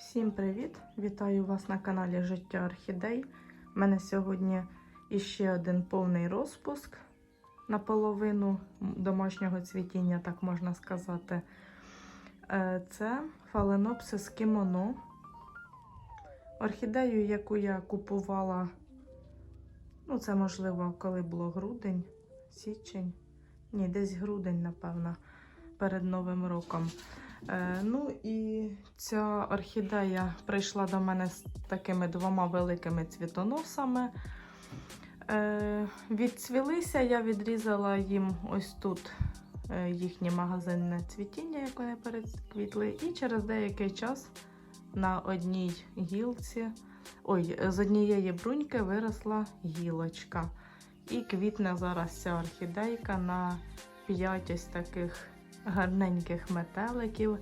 Всім привіт! Вітаю вас на каналі Життя Орхідей. У мене сьогодні іще один повний розпуск наполовину домашнього цвітіння, так можна сказати. Е, Це фаленопсис кімоно. Орхідею, яку я купувала, ну, це можливо, коли було грудень, січень. Ні, десь грудень, напевно, перед Новим роком. Е, ну і ця орхідея прийшла до мене з такими двома великими цвітоносами. Е, відцвілися, я відрізала їм ось тут е, їхнє магазинне цвітіння, як вони переквітли, і через деякий час на одній гілці, ой, з однієї бруньки виросла гілочка. І квітне зараз ця орхідейка на 5 ось таких гарненьких метеликів.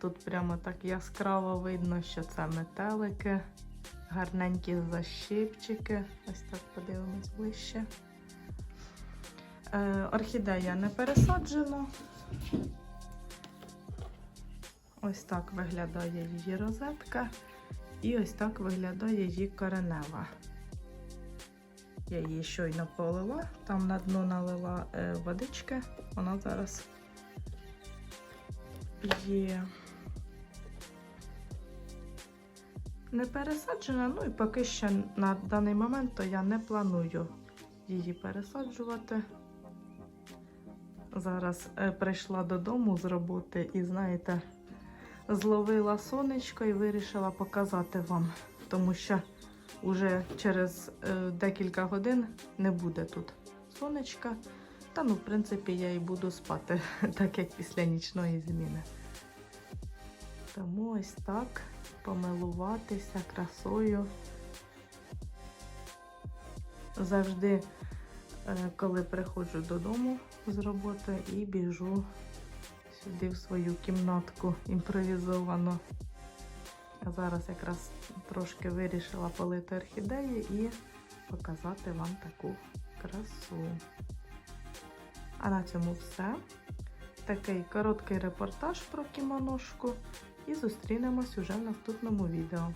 Тут прямо так яскраво видно, що це метелики, гарненькі защипчики. Ось так подивимось ближче. Е, орхідея не пересаджена. Ось так виглядає її розетка. І ось так виглядає її коренева. Я її щойно полила, там на дно налила е, водички, вона зараз є не пересаджена, ну і поки що на даний момент то я не планую її пересаджувати. Зараз е, прийшла додому з роботи і, знаєте, зловила сонечко і вирішила показати вам, тому що вже через е, декілька годин не буде тут сонечка. Та ну, в принципі, я і буду спати, так як після нічної зміни. Тому ось так помилуватися красою. Завжди, е, коли приходжу додому з роботи і біжу сюди в свою кімнатку імпровізовану. А зараз якраз трошки вирішила полити орхідеї і показати вам таку красу. А на цьому все. Такий короткий репортаж про кімоношку. І зустрінемось уже в наступному відео.